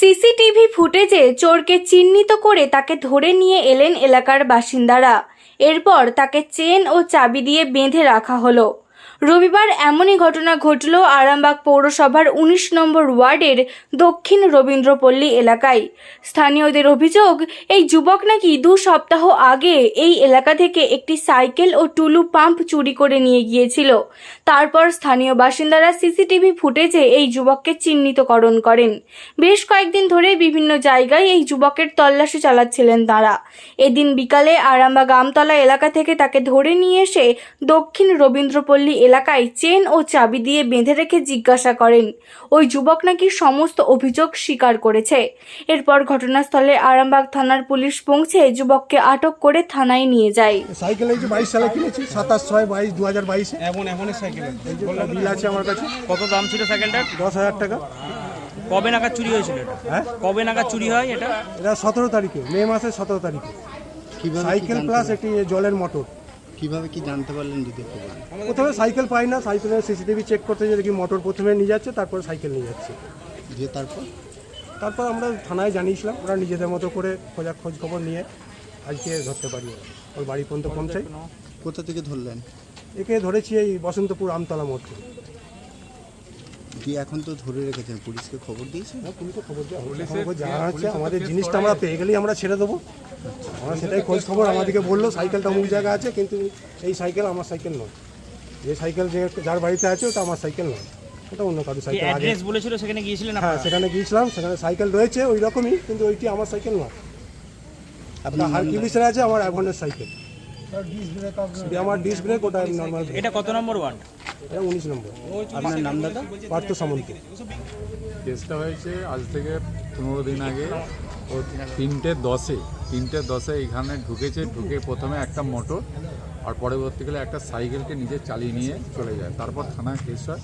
CCTV ফুটেজে চোরকে চিহ্নিত করে তাকে ধরে নিয়ে এলেন এলাকার বাসিন্দারা। এরপর তাকে চেন ও চাবি দিয়ে বেঁধে রাখা হলো। রবিবার এমনই ঘটনা ঘটল আরামবাগ পৌরসভার উনিশ নম্বর ওয়ার্ডের দক্ষিণ রবীন্দ্রপল্লী এলাকায়। স্থানীয়দের অভিযোগ, এই যুবক নাকি দু সপ্তাহ আগে এই এলাকা থেকে একটি সাইকেল ও টুলু পাম্প চুরি করে নিয়ে গিয়েছিল। তারপর স্থানীয় বাসিন্দারা সিসিটিভি ফুটেজে এই যুবককে চিহ্নিতকরণ করেন। বেশ কয়েকদিন ধরে বিভিন্ন জায়গায় এই যুবকের তল্লাশি চালাচ্ছিলেন তারা। এদিন বিকালে আরামবাগ আমতলা এলাকা থেকে তাকে ধরে নিয়ে এসে দক্ষিণ রবীন্দ্রপল্লী এলাকায় চেন ও চাবি দিয়ে বেঁধে রেখে জিজ্ঞাসা করেন। ওই যুবক নাকি সমস্ত অভিযোগ স্বীকার করেছে। এরপর ঘটনাস্থলে আরামবাগ থানার পুলিশ পৌঁছে যুবককে আটক করে থানায় নিয়ে যায়। সাইকেল এই যে বাইশ সালে কিনেছি সাতাশ ছয় বাইশ দু হাজার বাইশে। এমন এমনই সাইকেল। বিল আছে আমার কাছে। কত দাম ছিল সাইকেলটার? দশ হাজার টাকা। কবে নাগাদ চুরি হয়েছিল এটা? হ্যাঁ? কবে নাগাদ চুরি হয় এটা? এটা সতেরো তারিখে মে মাসের সতেরো তারিখে। Cycle plus? একটি জলের মোটর কীভাবে কি জানতে পারলেন যদি একটু বলেন? প্রথমে সাইকেল পাই না সাইকেলের সিসিটিভি চেক করতে যে দেখি মোটর প্রথমে নিয়ে যাচ্ছে তারপর সাইকেল নিয়ে যাচ্ছে। দিয়ে তারপর? তারপর আমরা থানায় জানিয়েছিলাম ওরা নিজেদের মতো করে খোঁজা খোঁজ খবর নিয়ে আজকে ধরতে পারি ওর। বাড়ি পর্যন্ত পৌঁছাই কোথা থেকে ধরলেন? একে ধরেছি এই বসন্তপুর আমতলা মোড় থেকে। দিয়ে এখন তো ধরে রেখেছেন পুলিশকে খবর দিয়েছেন? হ্যাঁ, পুলিশকে খবর খবর জানা হচ্ছে আমাদের জিনিসটা আমরা পেয়ে গেলেই আমরা ছেড়ে দেবো। আমরা সেটাই খোঁজ খবর আমাদেরকে বলল সাইকেলটা অমুক জায়গা আছে কিন্তু এই সাইকেল আমার সাইকেল নয়। যে সাইকেল যে যার বাড়িতে আছে ওটা আমার সাইকেল নয়। ওটা অন্য কারও সাইকেল অ্যাড্রেস বলেছিল সেখানে গিয়েছিলেন হ্যাঁ সেখানে গিয়েছিলাম সেখানে সাইকেল রয়েছে ওই রকমই কিন্তু ওইটি আমার সাইকেল নয়। আপনার হারকিউলিসের আছে আমার অ্যাভনের সাইকেল। আমার ডিস ব্রেক ওটা নর্মাল এটা কত নম্বর ওয়ার্ড? এটা উনিশ নম্বর। আপনার নাম দাদা পার্থ সামন্ত। কেসটা হয়েছে আজ থেকে পনেরো দিন আগে। ও তিনটে দশে তিনটে দশে এখানে ঢুকেছে, ঢুকে প্রথমে একটা মোটর আর পরবর্তীকালে একটা সাইকেলকে নিজে চালিয়ে নিয়ে চলে যায়। তারপর থানায় কেস হয়।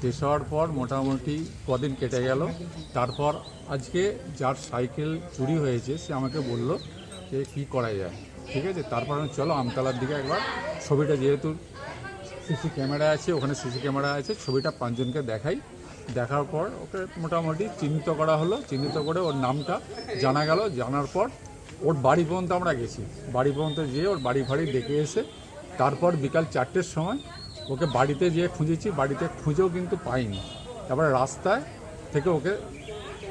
কেস হওয়ার পর মোটামুটি কদিন কেটে গেল। তারপর আজকে যার সাইকেল চুরি হয়েছে, সে আমাকে বলল যে কী করা যায়। ঠিক আছে? তারপর চলো আমতলার দিকে একবার। ছবিটা যেহেতু সিসি ক্যামেরা আছে, ওখানে সিসি ক্যামেরা আছে, ছবিটা পাঁচজনকে দেখাই। দেখার পর ওকে মোটামুটি চিহ্নিত করা হলো। চিহ্নিত করে ওর নামটা জানা গেল। জানার পর ওর বাড়ি পর্যন্ত আমরা গেছি। বাড়ি পর্যন্ত যেয়ে ওর বাড়ি ফাড়ি দেখে এসে তারপর বিকাল চারটের সময় ওকে বাড়িতে যেয়ে খুঁজেছি। বাড়িতে খুঁজেও কিন্তু পাইনি। তারপরে রাস্তায় থেকে ওকে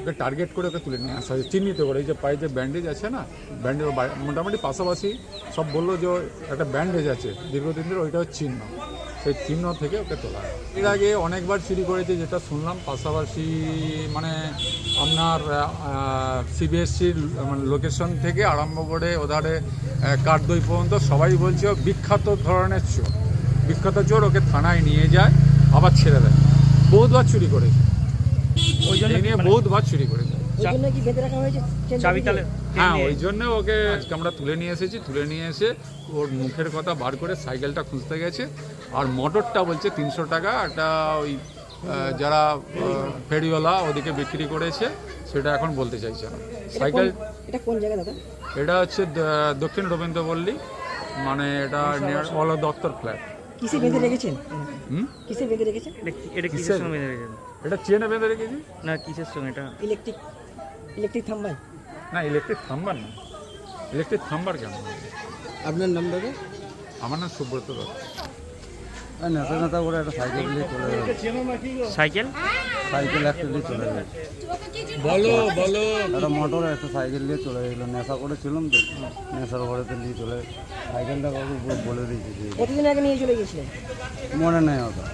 ওকে টার্গেট করে ওকে তুলে নিয়ে আসা হয়েছে। চিহ্নিত করে এই যে পায়ে যে ব্যান্ডেজ আছে না ব্যান্ডেজ মোটামুটি পাশাপাশি সব বলল যে একটা ব্যান্ডেজ আছে। দীর্ঘদিন ধরে ওইটা চিহ্ন। সেই চিহ্ন থেকে ওকে তোলা। হয়। এর আগে অনেকবার চুরি করেছে যেটা শুনলাম পাশাপাশি মানে আপনার সিবিএসসির মানে লোকেশন থেকে আরম্ভ করে ওধারে কাঠদই পর্যন্ত সবাই বলছে বিখ্যাত ধরনের চোর। বিখ্যাত চোর ওকে থানায় নিয়ে যায় আবার ছেড়ে দেয়। বহুতবার চুরি করেছে। ওই জন্য নিয়ে বহুতবার চুরি করেছে। চাবি তালে হ্যাঁ ওই জন্য ওকে আজকে আমরা তুলে নিয়ে এসেছি তুলে নিয়ে এসে ওর মুখের কথা বার করে সাইকেলটা খুঁজতে গেছে। আর মোটরটা বলছে তিনশো টাকা একটা ওই যারা ফেরিওয়ালা ওদিকে বিক্রি করেছে সেটা এখন বলতে চাইছে না। সাইকেল এটা কোন জায়গা দাদা? এটা হচ্ছে দক্ষিণ রবীন্দ্রপল্লী মানে এটা নিয়ার অল দপ্তর ফ্ল্যাট কিসে বেঁধে রেখেছেন? হুম? কিসে বেঁধে রেখেছেন? এটা কিসের? সঙ্গে বেঁধে রেখেছেন? এটা চেনে বেঁধে রেখেছি। না কিসের সঙ্গে? এটা ইলেকট্রিক ইলেকট্রিক থাম্বাই? না ইলেকট্রিক থাম্বার না। ইলেকট্রিক থাম্বার কেন? আপনার নাম দাদা আমার নাম সুব্রত দত্ত। নেতা নেতা করে একটা সাইকেল নিয়ে চলে গেল সাইকেল? সাইকেল একটা নিয়ে চলে গেল বলো বলো। একটা মোটর একটা সাইকেল নিয়ে চলে গেলো। নেশা করেছিলাম তো। নেশার ঘরে তো নিয়ে চলে সাইকেলটা কাউকে বলে দিয়েছি কতদিন আগে নিয়ে চলে গেছিলেন মনে নেই ওটা।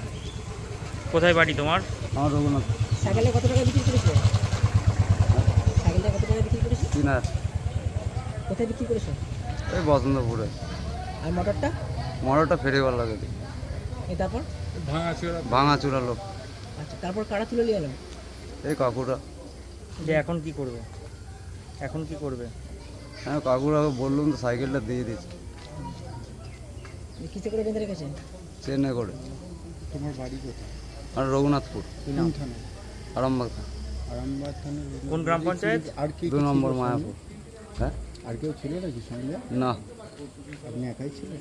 কোথায় বাড়ি তোমার? আমার রঘুনাথ। সাইকেলটা কত টাকা বিক্রি করেছে সাইকেলটা কত টাকা বিক্রি করেছে? চিনার। কোথায় বিক্রি করেছে? এই বসন্তপুরে। আর মোটরটা? মোটরটা ফেরিবার লাগে এই তারপর? লোক। আচ্ছা তারপর কারা তুলে নিয়ে এলাম এই কাকুরা যে এখন কি করবে? এখন কি করবে? হ্যাঁ কাকুরা বললুম তো সাইকেলটা দিয়ে দিচ্ছি। কিসে করে বেঁধে রেখেছেন ট্রেনে করে। তোমার বাড়ি কোথায়? আর রঘুনাথপুর। আরামবাগ। থানা। আরামবাগ থানা কোন গ্রাম পঞ্চায়েত? আর কি দু নম্বর মায়াপুর। হ্যাঁ? আর কেউ ছিল নাকি সঙ্গে? না। আপনি একাই ছিলেন?